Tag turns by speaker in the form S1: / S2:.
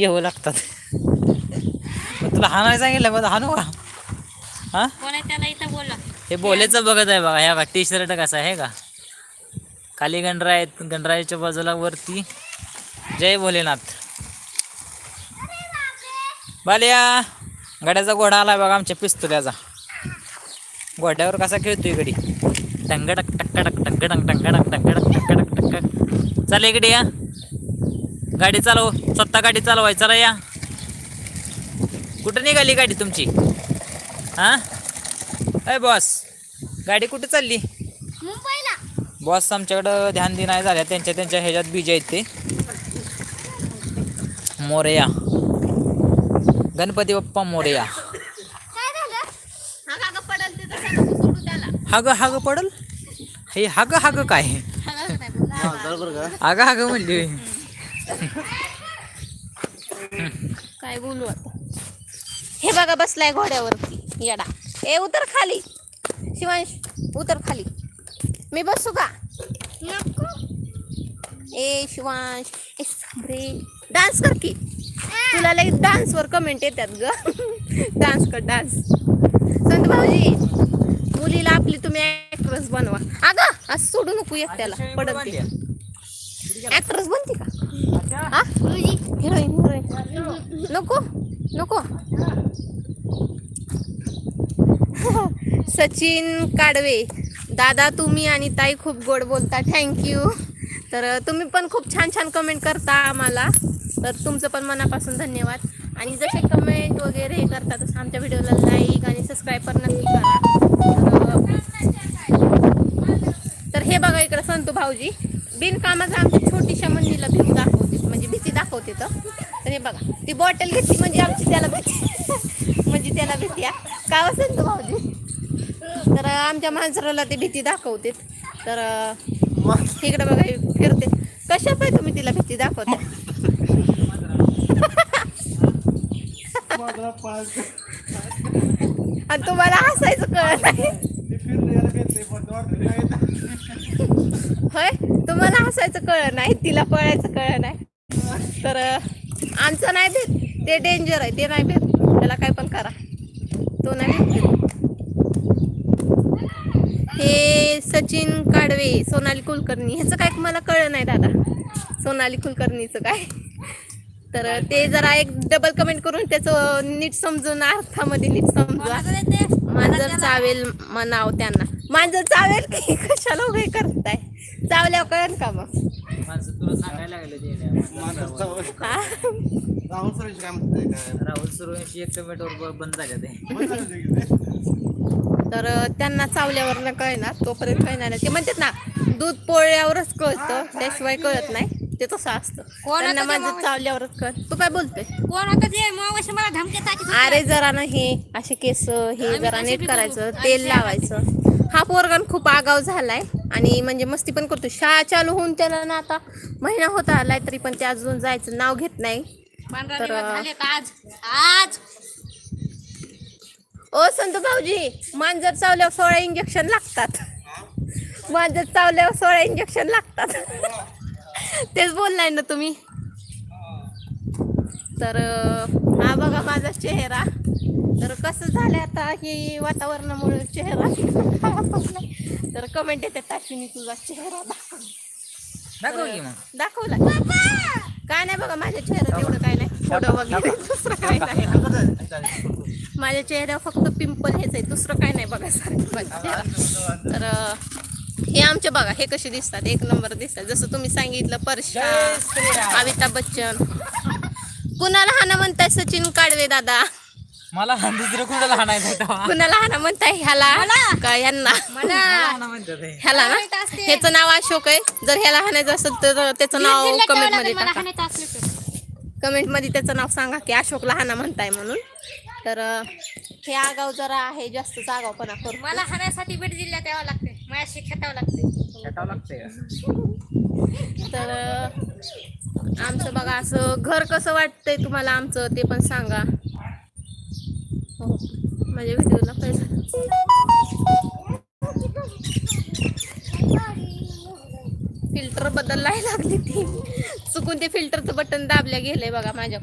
S1: येऊ लागतात. मग तुला हाणायला सांगितलं मग हाणू का? हा? हे बोलेचं बघत आहे बघा ह्या का टी शर्ट कसा आहे का? खाली गणराय आहेत गणरायाच्या बाजूला वरती. जय भोलेनाथ. बालिया गड्याचा घोडा आला बघा आमच्या पिस्तुल्याचा. घोड्यावर कसा खेळतोय गडी? टंगडक टक्कडक टंगडक टंगडक टंगडक टक्कडक टक्कड चल इकडे या गाडी चालव स्वतः गाडी चालवाय चला या. कुठं निघाली गाडी तुमची? हां? अय बॉस गाडी कुठे चालली?
S2: मुंबईला.
S1: बॉस आमच्याकडं ध्यान दे नाही झाल्या त्यांच्या त्यांच्या ह्याच्यात बीज आहेत ते. मोरया गणपती बाप्पा मोरया
S2: काय झालं? हा काका पडल ते तसं नको सोडू त्याला.
S1: हाग हाग पडल? हे हाग हाग काय?
S2: हा काका नाही बोलला.
S1: हाग हाग म्हणली.
S2: काय बोलू आता? हे बघा बसलाय घोड्यावरती. येडा. ए उतर खाली. शिवांश उतर खाली. मी बसू का? ए शिवांश ए साबरे. डान्स कर की. तुला लई डान्सवर कमेंट येतात ग. डान्स कर डान्स संत भाऊजी मुलीला आपली तुम्ही ऍक्ट्रेस बनवा. अगं असं सोडू नको एक त्याला पडत ऍक्ट्रेस बनते का? हा? हिरोईन हिरोईन नको नको. सचिन काडवे दादा तुम्ही आणि ताई खूप गोड बोलता. थँक्यू तर तुम्ही पण खूप छान छान कमेंट करता आम्हाला. तर तुमचं पण मनापासून धन्यवाद. आणि जसे कमेंट वगैरे हे करता तसं आमच्या व्हिडिओला लाईक आणि सबस्क्राईब पण नक्की करा. तर- हे बघा इकडं संतू भाऊजी. बिनकामाचं आमच्या छोटीशा मंदीला भीती दाखवते. भीती दाखवते तर तर हे बघा ती बॉटल घेतली म्हणजे आमची त्याला भीती म्हणजे त्याला भीती आहे. का हो संतू भाऊजी? तर आमच्या माणसाला ते भीती दाखवते. तर इकडे बघा फिरते. कशा पाय तुम्ही तिला भीती दाखवता? आणि तुम्हाला हसायचं कळत नाही. होय? तुम्हाला हसायचं कळ नाही तिला पळायचं कळ नाही. तर आमचं नाही भेट. ते डेंजर आहे ते नाही भेट. त्याला काय पण करा. तो नाही भेट हे सचिन काडवे सोनाली कुलकर्णी ह्याचं काय मला कळलं नाही दादा. सोनाली कुलकर्णीचं काय? तर ते जरा एक डबल कमेंट करून त्याचं नीट समजून अर्थामध्ये नीट समजवा मांजर चावेल म्हणाव त्यांना. मांजर चावेल की? कशाला उभे करताय? चावल्यावर कळन का मग?
S1: माणसं तुला सांगायला लागले? राहुल एक टोमॅटोवर बंद झाले ते.
S2: तर त्यांना चावल्यावर ना कळणार तोपर्यंत कळणार नाही. ते म्हणतात ना दूध पोळल्यावरच कळतं त्याशिवाय कळत नाही. ते तसं असतं. त्यांना माझं चावल्यावरच कळत तू काय बोलतोय?
S3: कोण आता ते मावशी मला धमकी टाकी
S2: अरे जरा ना हे असे केस हे जरा नीट करायचं तेल लावायचं. हा पोरगण खूप आगाव झालाय आणि म्हणजे मस्ती पण करतो शाळा चालू होऊन त्याला ना आता महिना होता आलाय तरी पण ते अजून जायचं नाव घेत नाही. तर-
S3: आज. आज.
S2: ओ संत भाऊजी मांजर चावल्यावर सोळा इंजेक्शन लागतात. मांजर चावल्यावर सोळा इंजेक्शन लागतात. तेच बोललाय ना तुम्ही. तर हा बघा माझा चेहरा. तर कसं झालंय आता हे वातावरणामुळे चेहरा? तर कमेंट येते अश्विनी तुझा चेहरा दाखव दाखवला काय नाही बघा माझ्या चेहऱ्यात एवढं काय नाही. फोटो वगैरे दुसरं काय नाही. माझ्या चेहऱ्यावर फक्त पिंपल हेच आहे. दुसरं काय नाही बघा सारखं तर हे आमचे बघा हे कसे दिसतात. एक नंबर दिसतात. जसं तुम्ही सांगितलं परशा. अमिताभ बच्चन. कुणाला हाना म्हणताय सचिन काडवे दादा?
S1: मला दुसरं कुणाला हाणायचं.
S2: कुणाला हाना म्हणताय ह्याला? का यांना?
S1: मला? हाणा म्हणतात हे.
S2: ह्याला ना? ह्याचं नाव अशोक आहे. जर ह्याला हाणायचं असेल तर त्याचं नाव कमेंटमध्ये
S3: मला
S2: टाका.
S3: हाणायचं असलं तर.
S2: कमेंटमध्ये त्याचं नाव सांगा की अशोक लहाना म्हणताय म्हणून. तर अं, हे आगाव जरा आहे जास्त आगावपणा करतो
S3: मला हाणायसाठी बीड जिल्ह्यात यावं लागते माझ्याशी खेटावं लागते
S1: खेटावं लागतंय का?
S2: तर आमचं बघा असं घर कसं वाटतंय तुम्हाला आमचं ते पण सांगा. हो माझ्या व्हिडिओला काय फिल्टर बदलायला लागली ती. चुकून ते फिल्टरचं बटन दाबल्या गेलंय बघा माझ्या.